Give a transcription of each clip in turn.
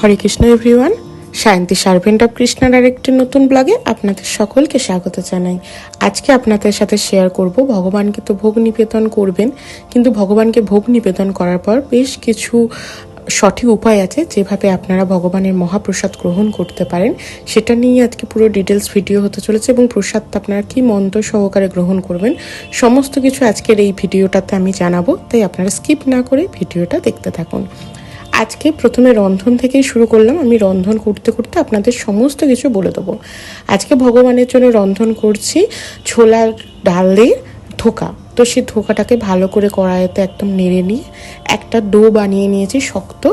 Hare Krishna everyone Shanti servant of কৃষ্ণার আরেকটি নতুন ব্লগে আপনাদের সকলকে স্বাগত জানাই। আজকে আপনাদের সাথে শেয়ার করব, ভগবানকে তো ভোগ নিবেদন করবেন, কিন্তু ভগবানকে ভোগ নিবেদন করার পর বেশ কিছু সঠিক উপায় আছে যেভাবে আপনারা ভগবানের মহাপ্রসাদ গ্রহণ করতে পারেন। সেটা নিয়ে আজকে পুরো ডিটেলস ভিডিও হতে চলেছে এবং প্রসাদটা আপনারা কি মন্ত্র সহকারে গ্রহণ করবেন, সমস্ত কিছু আজকের এই ভিডিওটাতে আমি জানাব, তাই আপনারা স্কিপ না করে ভিডিওটা দেখতে থাকুন। আজকে প্রথমে রন্ধন থেকেই শুরু করলাম। আমি রন্ধন করতে করতে আপনাদের সমস্ত কিছু বলে দেবো। আজকে ভগবানের জন্য রন্ধন করছি ছোলার ডাল দিয়ে ধোকা। তো সেই ধোকাটাকে ভালো করে কড়াইতে একদম নেড়ে নিয়ে একটা ডো বানিয়ে নিয়েছি শক্ত।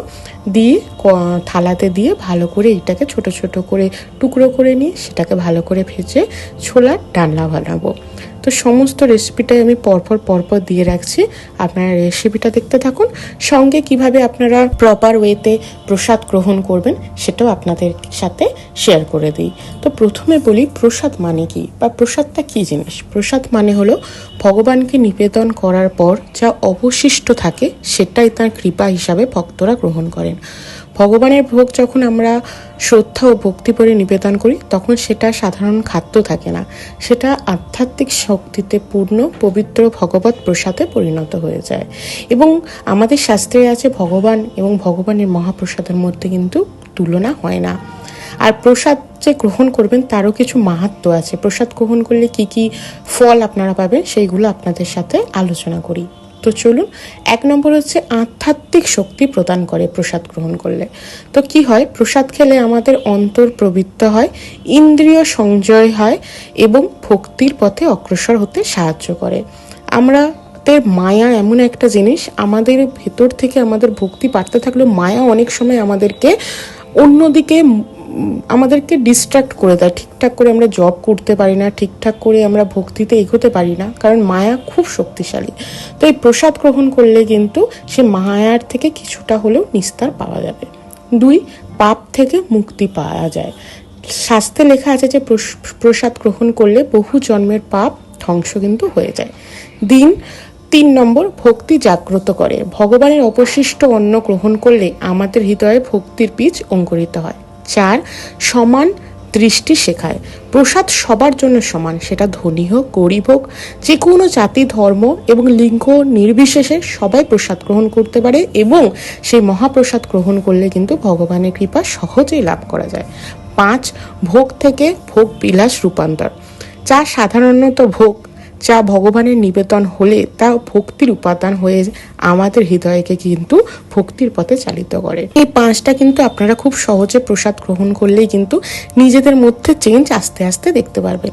দিয়ে থালাতে দিয়ে ভালো করে এটাকে ছোট ছোট করে টুকরো করে নিয়ে সেটাকে ভালো করে ভেজে ছোলার ডালনা বানাবো। তো সমস্ত রেসিপিটাই আমি পরপর পরপর দিয়ে রাখছি। আপনারা রেসিপিটা দেখতে থাকুন। সঙ্গে কীভাবে আপনারা প্রপার ওয়েতে প্রসাদ গ্রহণ করবেন, সেটাও আপনাদের সাথে শেয়ার করে দিই। তো প্রথমে বলি, প্রসাদ মানে কি? বা প্রসাদটা কি জিনিস? প্রসাদ মানে হলো ভগবানকে নিবেদন করার পর যা অবশিষ্ট থাকে, সেটাই তার কৃপা হিসাবে ভক্তরা গ্রহণ করেন। ভগবানের ভোগ যখন আমরা শ্রদ্ধা ও ভক্তি করে নিবেদন করি, তখন সেটা সাধারণ খাদ্য থাকে না। সেটা আধ্যাত্মিক শক্তিতে পূর্ণ, পবিত্র ভগবত প্রসাদে পরিণত হয়ে যায়। এবং আমাদের শাস্ত্রে আছে, ভগবান এবং ভগবানের মহাপ্রসাদের মধ্যে কিন্তু তুলনা হয় না। আর প্রসাদ যে গ্রহণ করবেন, তারও কিছু মাহাত্ম আছে। প্রসাদ গ্রহণ করলে কি কি ফল আপনারা পাবেন, সেইগুলো আপনাদের সাথে আলোচনা করি। তো চলুন, এক নম্বর হচ্ছে আধ্যাত্মিক শক্তি প্রদান করে প্রসাদ গ্রহণ করলে। তো কি হয়? প্রসাদ খেলে আমাদের অন্তর প্রবৃত্ত হয়, ইন্দ্রিয় সংজয় হয় এবং ভক্তির পথে অগ্রসর হতে সাহায্য করে। আমরা মায়া এমন একটা জিনিস, আমাদের ভেতর থেকে আমাদের ভক্তি বাড়তে থাকলেও মায়া অনেক সময় আমাদেরকে অন্যদিকে আমাদেরকে ডিস্ট্রাক্ট করে দেয়। ঠিকঠাক করে আমরা জব করতে পারি না, ঠিকঠাক করে আমরা ভক্তিতে এগোতে পারি না, কারণ মায়া খুব শক্তিশালী। তো এই প্রসাদ গ্রহণ করলে কিন্তু সে মায়ার থেকে কিছুটা হলেও নিস্তার পাওয়া যাবে। দুই, পাপ থেকে মুক্তি পাওয়া যায়। শাস্তে লেখা আছে যে প্রস- প্রসাদ গ্রহণ করলে বহু জন্মের পাপ ধ্বংস কিন্তু হয়ে যায়। দিন, তিন নম্বর, ভক্তি জাগ্রত করে। ভগবানের অবশিষ্ট অন্ন গ্রহণ করলে আমাদের হৃদয়ে ভক্তির বীজ অঙ্কুরিত হয়। চার সমান দৃষ্টি শেখায়। প্রসাদ সবার জন্য সমান, সেটা ধনী হোক, গরিব হোক যে কোনো জাতি, ধর্ম এবং লিঙ্গ নির্বিশেষে সবাই প্রসাদ গ্রহণ করতে পারে এবং সেই মহাপ্রসাদ গ্রহণ করলে কিন্তু ভগবানের কৃপা সহজেই লাভ করা যায়। পাঁচ, ভোগ থেকে ভোগ বিলাস রূপান্তর। যা সাধারণত ভোগ। যা ভগবানের নিবেদন হলে তা ভক্তির উপাদান হয়ে আমাদের হৃদয়কে কিন্তু ভক্তির পথে চালিত করে। এই পাঁচটা কিন্তু আপনারা খুব সহজে প্রসাদ গ্রহণ করলেই কিন্তু নিজেদের মধ্যে চেঞ্জ আস্তে আস্তে দেখতে পারবেন।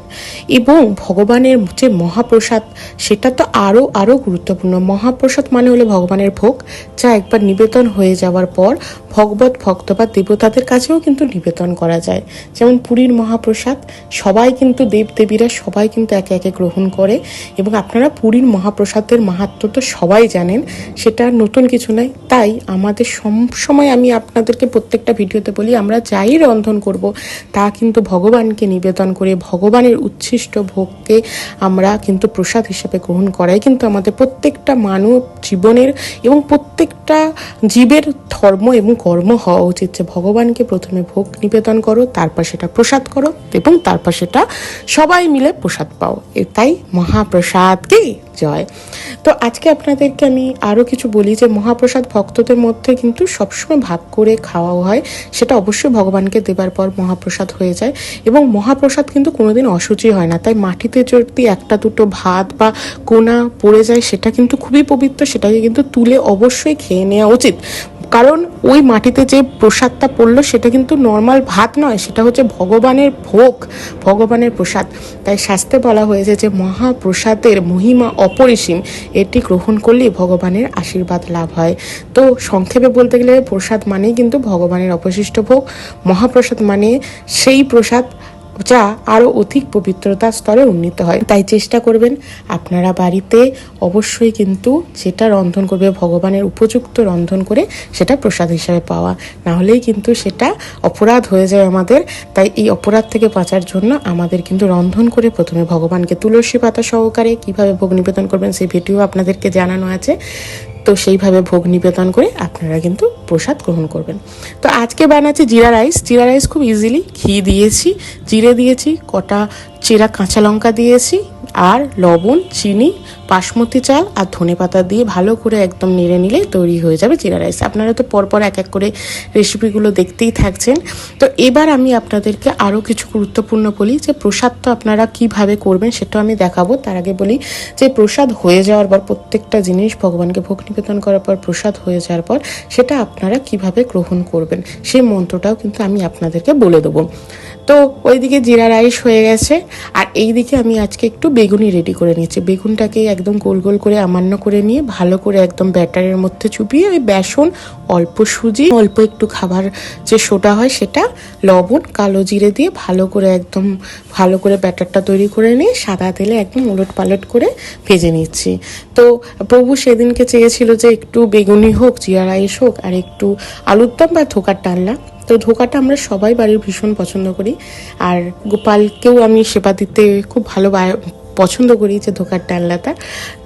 এবং ভগবানের যে মহাপ্রসাদ, সেটা তো আরও আরও গুরুত্বপূর্ণ। মহাপ্রসাদ মানে হলো ভগবানের ভোগ, যা একবার নিবেদন হয়ে যাওয়ার পর ভগবত ভক্ত বা দেবতাদের কাছেও কিন্তু নিবেদন করা যায়। যেমন পুরীর মহাপ্রসাদ, সবাই কিন্তু দেবদেবীরা সবাই কিন্তু একে একে গ্রহণ করে। এবং আপনারা পুরীর মহাপ্রসাদের মাহাত্ম তো সবাই জানেন, সেটা নতুন কিছু নয়। তাই আমাদের সময় আমি আপনাদেরকে প্রত্যেকটা ভিডিওতে বলি, আমরা যাই রন্ধন করব, তা কিন্তু ভগবানকে নিবেদন করে, ভগবানের উচ্ছিষ্ট ভোগকে আমরা কিন্তু প্রসাদ হিসেবে গ্রহণ করাই। কিন্তু আমাদের প্রত্যেকটা মানব জীবনের এবং প্রত্যেকটা জীবের ধর্ম এবং কর্ম হওয়া উচিত যে ভগবানকে প্রথমে ভোগ নিবেদন করো, তারপর সেটা প্রসাদ করো এবং তারপর সেটা সবাই মিলে প্রসাদ পাও। তাই মহাপ্রসাদকে জয়। তো আজকে আপনাদেরকে আমি আরও কিছু বলি যে, মহাপ্রসাদ ভক্তদের মধ্যে কিন্তু সবসময় ভাগ করে খাওয়া হয়। সেটা অবশ্যই ভগবানকে দেবার পর মহাপ্রসাদ হয়ে যায়। এবং মহাপ্রসাদ কিন্তু কোনোদিন অসুচি হয় না। তাই মাটিতে যদি একটা দুটো ভাত বা কোনা পড়ে যায়, সেটা কিন্তু খুবই পবিত্র। সেটাকে কিন্তু তুলে অবশ্যই খেয়ে নেওয়া উচিত। কারণ ওই মাটিতে যে প্রসাদটা পড়ল সেটা কিন্তু নর্মাল ভাত নয়, সেটা হচ্ছে ভগবানের ভোগ, ভগবানের প্রসাদ। তাই শাস্তে বলা হয়েছে যে মহাপ্রসাদের মহিমা অপরিসীম, এটি গ্রহণ করলেই ভগবানের আশীর্বাদ লাভ হয়। তো সংক্ষেপে বলতে গেলে প্রসাদ মানেই কিন্তু ভগবানের অবশিষ্ট ভোগ, মহাপ্রসাদ মানে সেই প্রসাদ যা আরও অধিক পবিত্রতা স্তরে উন্নীত হয়। তাই চেষ্টা করবেন আপনারা বাড়িতে অবশ্যই কিন্তু যেটা রন্ধন করবে, ভগবানের উপযুক্ত রন্ধন করে সেটা প্রসাদ হিসাবে পাওয়া। না হলেই কিন্তু সেটা অপরাধ হয়ে যায় আমাদের। তাই এই অপরাধ থেকে বাঁচার জন্য আমাদের কিন্তু রন্ধন করে প্রথমে ভগবানকে তুলসী পাতা সহকারে কীভাবে ভোগ নিবেদন করবেন সেই ভিডিও আপনাদেরকে জানানো আছে। তো সেইভাবে ভোগ নিবেদন করে আপনারা কিন্তু প্রসাদ গ্রহণ করবেন। তো আজকে বানাচ্ছি জিরা রাইস। জিরা রাইস খুব ইজিলি ঘি দিয়েছি, জিরে দিয়েছি, কটা চেরা কাঁচা লঙ্কা দিয়েছি, আর লবণ, চিনি বাসমতি চাল আর ধনে পাতা দিয়ে ভালো করে একদম নেড়ে নিলে তৈরি হয়ে যাবে জিরা রাইস। আপনারা তো পরপর এক এক করে রেসিপিগুলো দেখতেই থাকছেন। তো এবার আমি আপনাদেরকে আরও কিছু গুরুত্বপূর্ণ বলি যে প্রসাদ তো আপনারা কীভাবে করবেন সেটাও আমি দেখাবো। তার আগে বলি যে প্রসাদ হয়ে যাওয়ার পর প্রত্যেকটা জিনিস ভগবানকে ভোগ নিবেদন করার পর, প্রসাদ হয়ে যাওয়ার পর সেটা আপনারা কীভাবে গ্রহণ করবেন সেই মন্ত্রটাও কিন্তু আমি আপনাদেরকে বলে দেবো। তো ওইদিকে জিরা রাইস হয়ে গেছে। আর এই দিকে আমি আজকে একটু বেগুনি রেডি করে নিয়েছি বেগুনটাকে একদম গোল গোল করে আমান্য করে নিয়ে ভালো করে একদম ব্যাটারের মধ্যে চুপিয়ে ওই বেসন, অল্প সুজি, অল্প একটু খাবার যে সোটা হয় সেটা, লবণ, কালো জিরে দিয়ে ভালো করে একদম ভালো করে ব্যাটারটা তৈরি করে নিয়ে সাদা তেলে একদম উলট পালট করে ভেজে নিচ্ছি। তো প্রভু সেদিনকে চেয়েছিল যে একটু বেগুনি হোক, জিরা রাইস হোক, আর একটু আলুর দম বা ধোকার ডালনা। তো ধোকাটা আমরা সবাই বাড়ির ভীষণ পছন্দ করি। আর গোপালকেও আমি সেবা দিতে খুব ভালো পছন্দ করি যে ধোকার ডালনাটা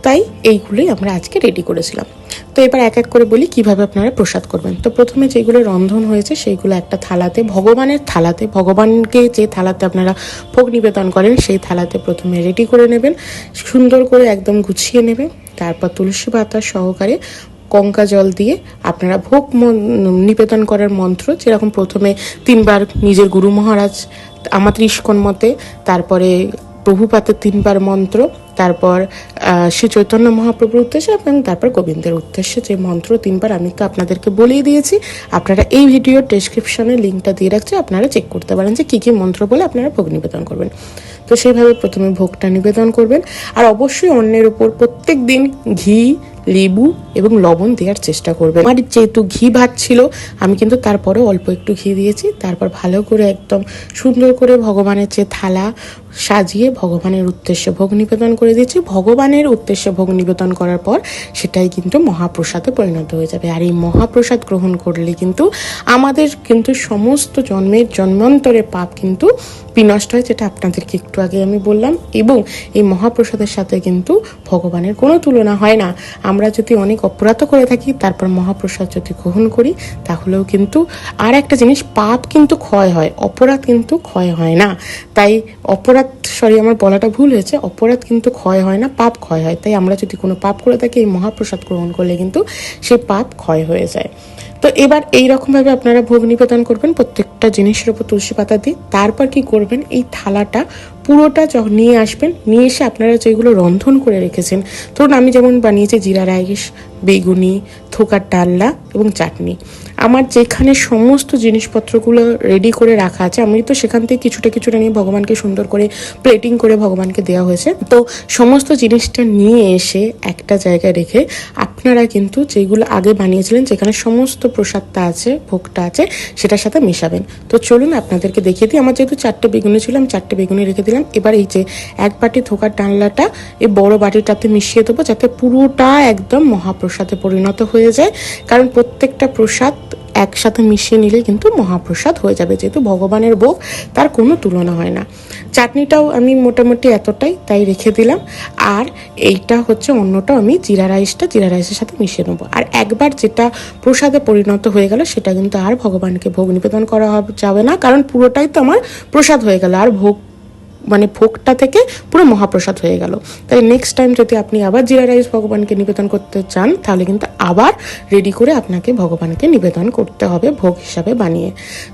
তাই এইগুলোই আমরা আজকে রেডি করেছিলাম। তো এবার এক এক করে বলি কীভাবে আপনারা প্রসাদ করবেন। তো প্রথমে যেগুলো রন্ধন হয়েছে সেইগুলো একটা থালাতে, ভগবানের থালাতে, ভগবানকে যে থালাতে আপনারা ভোগ নিবেদন করেন সেই থালাতে প্রথমে রেডি করে নেবেন। সুন্দর করে একদম গুছিয়ে নেবেন। তারপর তুলসী পাতা সহকারে কঙ্কা জল দিয়ে আপনারা ভোগ নিবেদন করার মন্ত্র যেরকম প্রথমে তিনবার নিজের গুরু মহারাজ, আমাদের ইস্কন মতে, তারপরে প্রভুপাতের তিনবার মন্ত্র, তারপর শ্রী চৈতন্য মহাপ্রভুর উদ্দেশ্যে এবং তারপর গোবিন্দের উদ্দেশ্যে যে মন্ত্র তিনবার আমি তো আপনাদেরকে বলেই দিয়েছি। আপনারা এই ভিডিওর ডেসক্রিপশনে লিঙ্কটা দিয়ে রাখছি, আপনারা চেক করতে পারেন যে কী কী মন্ত্র বলে আপনারা ভোগ নিবেদন করবেন। তো সেইভাবে প্রথমে ভোগটা নিবেদন করবেন। আর অবশ্যই অন্যের উপর প্রত্যেক দিন ঘি, লেবু এবং লবণ দেওয়ার চেষ্টা করবেন। আমার যেহেতু ঘি ভাত ছিল, আমি কিন্তু তারপরে অল্প একটু ঘি দিয়েছি। তারপর ভালো করে একদম সুন্দর করে ভগবানের যে থালা সাজিয়ে ভগবানের উদ্দেশ্যে ভোগ নিবেদন করে দিয়েছি। ভগবানের উদ্দেশ্যে ভোগ নিবেদন করার পর সেটাই কিন্তু মহাপ্রসাদে পরিণত হয়ে যাবে। আর এই মহাপ্রসাদ গ্রহণ করলে কিন্তু আমাদের কিন্তু সমস্ত জন্মের জন্মান্তরের পাপ কিন্তু বিনষ্ট হয়, যেটা আপনাদেরকে একটু আগে আমি বললাম। এবং এই মহাপ্রসাদের সাথে কিন্তু ভগবানের কোনো তুলনা হয় না। আমরা যদি অনেক অপরাধ করে থাকি, তারপর মহাপ্রসাদ যদি গ্রহণ করি, তাহলেও কিন্তু আর একটা জিনিস, পাপ কিন্তু ক্ষয় হয়, অপরাধ কিন্তু ক্ষয় হয় না। তাই অপরাধ সরি আমার বলাটা ভুল হয়েছে, অপরাধ কিন্তু ক্ষয় হয় না, পাপ ক্ষয় হয়। তাই আমরা যদি কোনো পাপ করে থাকি, এই মহাপ্রসাদ গ্রহণ করলে কিন্তু সেই পাপ ক্ষয় হয়ে যায়। তো এবার এই রকমভাবে আপনারা ভোগ নিবেদন করবেন প্রত্যেকটা জিনিসের উপর তুলসী পাতা দিয়ে। তারপর কি করবেন? এই থালাটা পুরোটা যখন নিয়ে আসবেন, নিয়ে এসে আপনারা যেগুলো রন্ধন করে রেখেছেন, ধরুন আমি যেমন বানিয়েছি জিরা রাইস, বেগুনি, থোকার ডাল্লা এবং চাটনি। আমার যেখানে সমস্ত জিনিসপত্রগুলো রেডি করে রাখা আছে, আমি তো সেখান থেকে কিছুটা কিছুটা নিয়ে ভগবানকে সুন্দর করে প্লেটিং করে ভগবানকে দেওয়া হয়েছে। তো সমস্ত জিনিসটা নিয়ে এসে একটা জায়গায় রেখে আপনারা কিন্তু যেগুলো আগে বানিয়েছিলেন, যেখানে সমস্ত প্রসাদটা আছে, ভোগটা আছে, সেটার সাথে মেশাবেন। তো চলুন আপনাদেরকে দেখিয়ে দিই, আমার যেহেতু চারটে বেগুনি ছিল, আমি চারটে বেগুনি রেখে দিলাম। এবার এই যে এক বাটি থোকার ডালনাটা, এই বড় বাটিটাতে মিশিয়ে দেবো, যাতে পুরোটা একদম মহাপ্রসাদে পরিণত হয়ে যায়। কারণ প্রত্যেকটা প্রসাদ একসাথে মিশিয়ে নিলে কিন্তু মহাপ্রসাদ হয়ে যাবে। যেহেতু ভগবানের ভোগ, তার কোনো তুলনা হয় না। চাটনিটাও আমি মোটামুটি এতটাই তাই রেখে দিলাম। আর এইটা হচ্ছে অন্যটা, আমি জিরা রাইসটা, জিরা রাইসের সাথে মিশিয়ে নেব। আর একবার যেটা প্রসাদে পরিণত হয়ে গেল, সেটা কিন্তু আর ভগবানকে ভোগ নিবেদন করা যাবে না। কারণ পুরোটাই তো আমার প্রসাদ হয়ে গেল। আর ভোগ মানে ভোগটা থেকে পুরো মহাপ্রসাদ হয়ে গেল। তাই নেক্সট টাইম যদি আপনি আবার জিরা রাইস ভগবানকে নিবেদন করতে চান, তাহলে কিন্তু আবার রেডি করে আপনাকে ভগবানকে নিবেদন করতে হবে ভোগ হিসাবে বানিয়ে।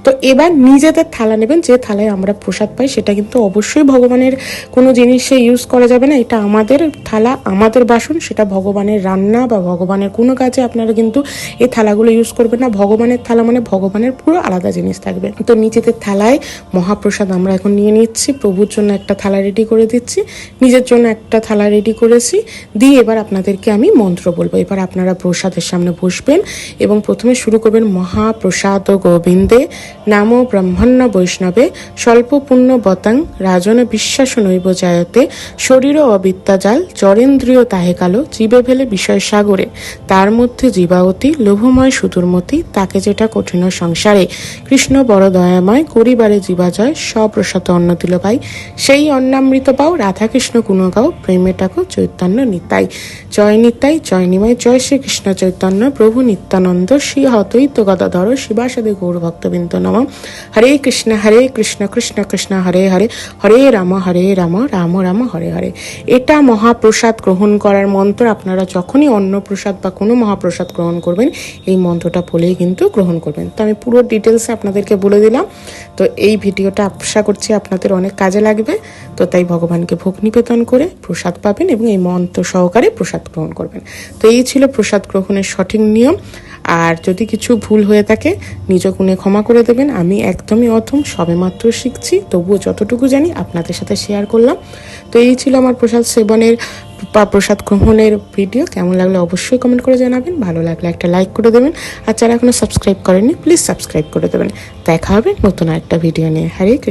তো এবার নিজেদের থালা নেবেন, যে থালায় আমরা প্রসাদ পাই সেটা কিন্তু অবশ্যই ভগবানের কোনো জিনিসে ইউজ করা যাবে না। এটা আমাদের থালা, আমাদের বাসন, সেটা ভগবানের রান্না বা ভগবানের কোনো কাজে আপনারা কিন্তু এই থালাগুলো ইউজ করবেন না। ভগবানের থালা মানে ভগবানের পুরো আলাদা জিনিস থাকবে। তো নিজেদের থালায় মহাপ্রসাদ আমরা এখন নিয়ে নিচ্ছি। প্রভুর জন্য একটা থালা রেডি করে দিচ্ছি। নিজের জন্য একটা থালা রেডি করেছি। দিয়ে এবার আপনাদেরকে আমি মন্ত্র বলব। এবার আপনারা প্রসাদের সামনে বসবেন এবং প্রথমে শুরু করবেন মহাপ্রসাদ গোবিন্দে নাম ব্রহ্মণ্য বৈষ্ণবে স্বল্প পুণ্য বতাং রাজন বিশ্বাস নৈব জায়তে শরীর অবিদ্যাজাল জরেন্দ্রিয় তাহে কালো জীবে ফেলে বিষয় সাগরে। তার মধ্যে জীবাবতী লোভময় সুদূরমতি তাকে যেটা কঠিন সংসারে। কৃষ্ণ বড় দয়াময় করিবারে জীবাজয় সপ্রসাদ অন্ন দিল ভাই সেই অন্নামৃত পাও, রাধাকৃষ্ণ গুণগাও, প্রেমে টাকো চৈতন্য নিতাই। জয় নিতাই, জয় নিমাই, জয় শ্রীকৃষ্ণ চৈতন্য, প্রভু নিত্যানন্দ, শ্রী হতৈত গদাধর শিবাসাদে গৌর ভক্তবৃন্দ নম। হরে কৃষ্ণ হরে কৃষ্ণ কৃষ্ণ কৃষ্ণ, হরে হরে হরে রাম হরে রাম রাম রাম, হরে হরে। এটা মহাপ্রসাদ গ্রহণ করার মন্ত্র, আপনারা যখনই অন্ন প্রসাদ বা কোনো মহাপ্রসাদ গ্রহণ করবেন, এই মন্ত্রটা বলেই কিন্তু গ্রহণ করবেন। তো আমি পুরো ডিটেলসে আপনাদেরকে বলে দিলাম। তো এই ভিডিওটা আশা করছি আপনাদের অনেক কাজে লাগবে। তো তাই ভগবানকে ভোগ নিবেদন করে প্রসাদ পাবেন এবং এই মন্ত্র সহকারে প্রসাদ গ্রহণ করবেন। তো এই ছিল প্রসাদ গ্রহণের সঠিক নিয়ম। আর যদি কিছু ভুল হয়ে থাকে, নিজ গুণে ক্ষমা করে দেবেন। আমি একদমই অথম সবেমাত্র শিখছি। তবুও যতটুকু জানি আপনাদের সাথে শেয়ার করলাম। তো এই ছিল আমার প্রসাদ সেবনের বা প্রসাদ গ্রহণের ভিডিও কেমন লাগল অবশ্যই কমেন্ট করে জানাবেন। ভালো লাগলে একটা লাইক করে দেবেন। আর যারা এখনও সাবস্ক্রাইব করেননি প্লিজ সাবস্ক্রাইব করে দেবেন। দেখা হবে নতুন একটা ভিডিও নিয়ে। হরে।